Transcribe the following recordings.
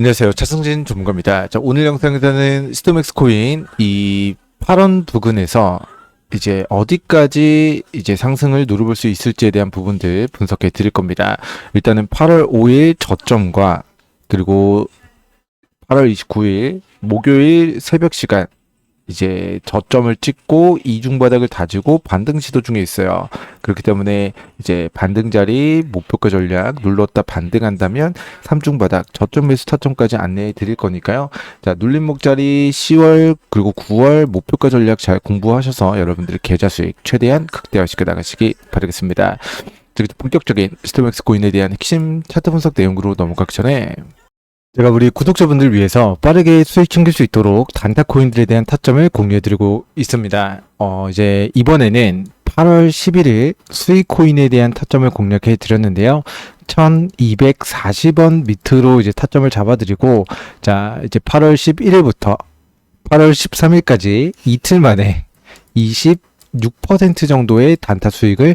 안녕하세요. 차승진 전문가입니다. 자, 오늘 영상에서는 스토맥스 코인 이 8원 부근에서 이제 어디까지 이제 상승을 누려볼 수 있을지에 대한 부분들 분석해 드릴 겁니다. 일단은 8월 5일 저점과 그리고 8월 29일 목요일 새벽 시간 이제 저점을 찍고 이중 바닥을 다지고 반등 시도 중에 있어요. 그렇기 때문에 이제 반등 자리 목표가 전략 눌렀다 반등한다면 삼중 바닥 저점 매수 타점까지 안내해 드릴 거니까요. 자, 눌림목 자리 10월 그리고 9월 목표가 전략 잘 공부하셔서 여러분들의 계좌 수익 최대한 극대화시켜 나가시기 바라겠습니다. 자, 본격적인 스토맥스 코인에 대한 핵심 차트 분석 내용으로 넘어가기 전에 제가 우리 구독자분들 위해서 빠르게 수익 챙길 수 있도록 단타 코인들에 대한 타점을 공유해드리고 있습니다. 어, 이제 이번에는 8월 11일 수익 코인에 대한 타점을 공략해 드렸는데요. 1240원 밑으로 이제 타점을 잡아드리고, 자, 이제 8월 11일부터 8월 13일까지 이틀 만에 26% 정도의 단타 수익을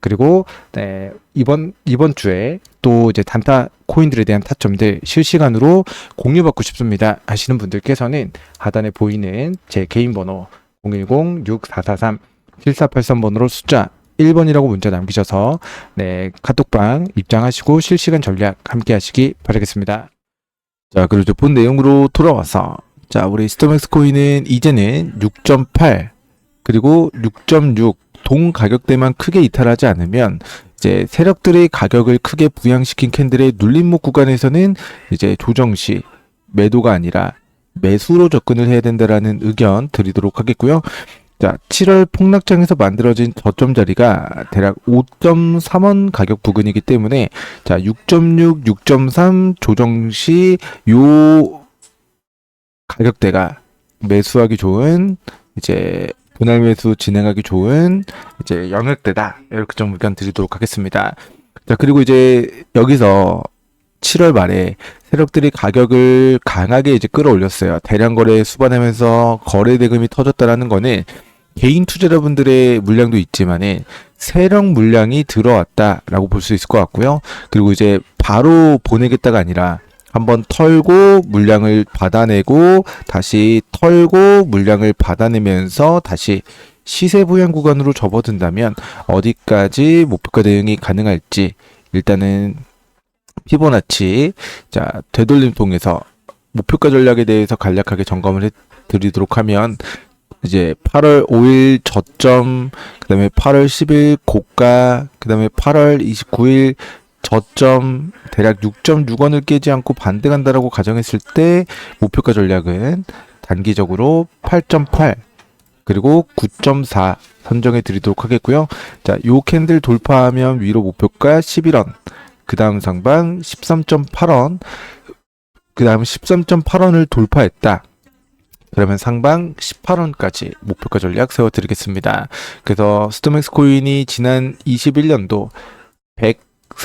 그리고 네, 이번 이번 주에 또 이제 단타 코인들에 대한 타점들 실시간으로 공유받고 싶습니다 하시는 분들께서는 하단에 보이는 제 개인 번호 010-6443-7483번으로 숫자 1번이라고 문자 남기셔서 네 카톡방 입장하시고 실시간 전략 함께 하시기 바라겠습니다. 자 그리고 이제 본 내용으로 돌아와서 자 우리 스토맥스 코인은 이제는 6.8 그리고 6.6 동 가격대만 크게 이탈하지 않으면 이제 세력들의 가격을 크게 부양시킨 캔들의 눌림목 구간에서는 이제 조정 시 매도가 아니라 매수로 접근을 해야 된다라는 의견 드리도록 하겠고요. 자, 7월 폭락장에서 만들어진 저점 자리가 대략 5.3원 가격 부근이기 때문에 자, 6.6, 6.3 조정 시 요 가격대가 매수하기 좋은 이제 매수 진행하기 좋은 이제 영역대다 이렇게 좀 의견 드리도록 하겠습니다. 자 그리고 이제 여기서 7월 말에 세력들이 가격을 강하게 이제 끌어올렸어요. 대량 거래 수반하면서 거래 대금이 터졌다라는 거는 개인 투자자분들의 물량도 있지만은 세력 물량이 들어왔다라고 볼 수 있을 것 같고요. 그리고 이제 바로 보내겠다가 아니라 한번 털고 물량을 받아내고 다시 털고 물량을 받아내면서 다시 시세 부양 구간으로 접어든다면 어디까지 목표가 대응이 가능할지 일단은 피보나치 자 되돌림 통해서 목표가 전략에 대해서 간략하게 점검을 해 드리도록 하면 이제 8월 5일 저점 그 다음에 8월 10일 고가 그 다음에 8월 29일 저점 대략 6.6원을 깨지 않고 반등한다라고 가정했을 때 목표가 전략은 단기적으로 8.8 그리고 9.4 선정해 드리도록 하겠고요. 자, 요 캔들 돌파하면 위로 목표가 11원. 그 다음 상방 13.8원. 그 다음 13.8원을 돌파했다. 그러면 상방 18원까지 목표가 전략 세워 드리겠습니다. 그래서 스토맥스 코인이 지난 21년도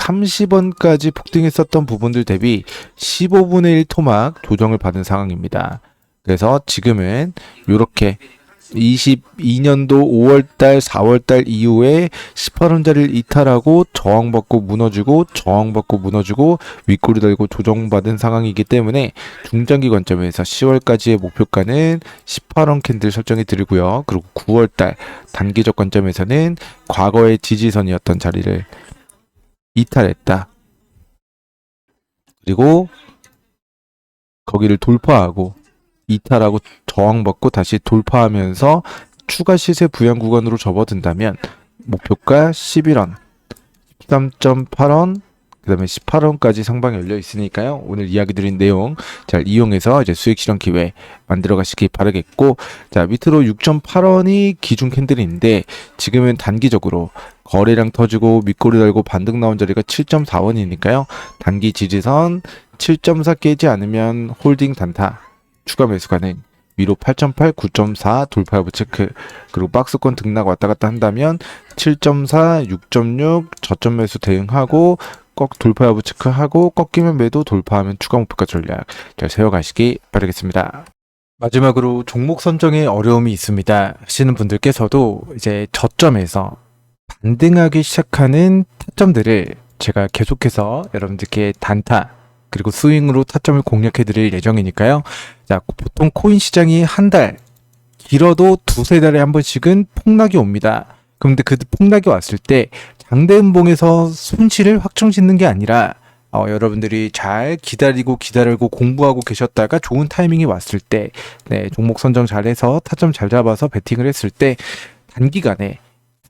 130원까지 폭등했었던 부분들 대비 15분의 1 토막 조정을 받은 상황입니다. 그래서 지금은 이렇게 22년도 5월달, 4월달 이후에 18원짜리를 이탈하고 저항받고 무너지고 저항받고 무너지고 윗꼬리 달고 조정받은 상황이기 때문에 중장기 관점에서 10월까지의 목표가는 18원 캔들 설정해 드리고요. 그리고 9월달 단기적 관점에서는 과거의 지지선이었던 자리를 이탈했다. 그리고 거기를 돌파하고 이탈하고 저항받고 다시 돌파하면서 추가 시세 부양 구간으로 접어든다면 목표가 11원, 13.8원, 그 다음에 18원까지 상방 열려 있으니까요. 오늘 이야기 드린 내용 잘 이용해서 이제 수익 실현 기회 만들어 가시기 바라겠고 자, 밑으로 6.8원이 기준 캔들인데 지금은 단기적으로 거래량 터지고 밑꼬리 달고 반등 나온 자리가 7.4원이니까요. 단기 지지선 7.4 깨지 않으면 홀딩 단타 추가 매수 가능. 위로 8.8, 9.4 돌파 여부 체크. 그리고 박스권 등락 왔다 갔다 한다면 7.4, 6.6 저점 매수 대응하고 꺾 돌파 여부 체크하고 꺾이면 매도 돌파하면 추가 목표가 전략 잘 세워가시기 바라겠습니다. 마지막으로 종목 선정에 어려움이 있습니다 하시는 분들께서도 이제 저점에서 반등하기 시작하는 타점들을 제가 계속해서 여러분들께 단타 그리고 스윙으로 타점을 공략해 드릴 예정이니까요. 자, 보통 코인 시장이 한 달, 길어도 두세 달에 한 번씩은 폭락이 옵니다. 그런데 그 폭락이 왔을 때 장대음봉에서 손실을 확정 짓는 게 아니라 어, 여러분들이 잘 기다리고 기다리고 공부하고 계셨다가 좋은 타이밍이 왔을 때 네, 종목 선정 잘해서 타점 잘 잡아서 베팅을 했을 때 단기간에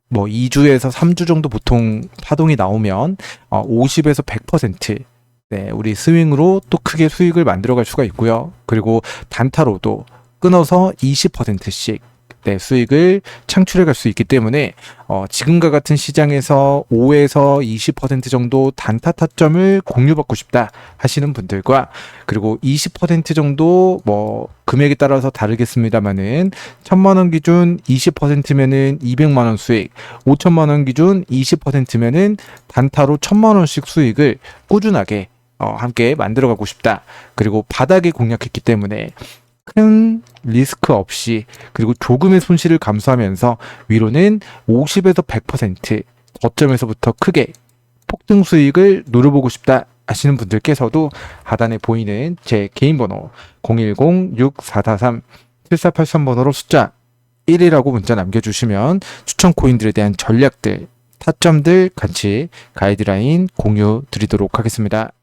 뭐 2주에서 3주 정도 보통 파동이 나오면 어, 50에서 100% 네, 우리 스윙으로 또 크게 수익을 만들어 갈 수가 있고요. 그리고 단타로도 끊어서 20%씩 네, 수익을 창출해 갈 수 있기 때문에 어, 지금과 같은 시장에서 5에서 20% 정도 단타 타점을 공유받고 싶다 하시는 분들과 그리고 20% 정도 뭐 금액에 따라서 다르겠습니다만은 1000만 원 기준 20%면은 200만 원 수익, 5천만 원 기준 20%면은 단타로 1000만 원씩 수익을 꾸준하게 어, 함께 만들어가고 싶다. 그리고 바닥에 공략했기 때문에 큰 리스크 없이 그리고 조금의 손실을 감수하면서 위로는 50에서 100% 저점에서부터 크게 폭등 수익을 노려보고 싶다 하시는 분들께서도 하단에 보이는 제 개인 번호 010-6443-7483 번호로 숫자 1이라고 문자 남겨주시면 추천 코인들에 대한 전략들, 타점들 같이 가이드라인 공유 드리도록 하겠습니다.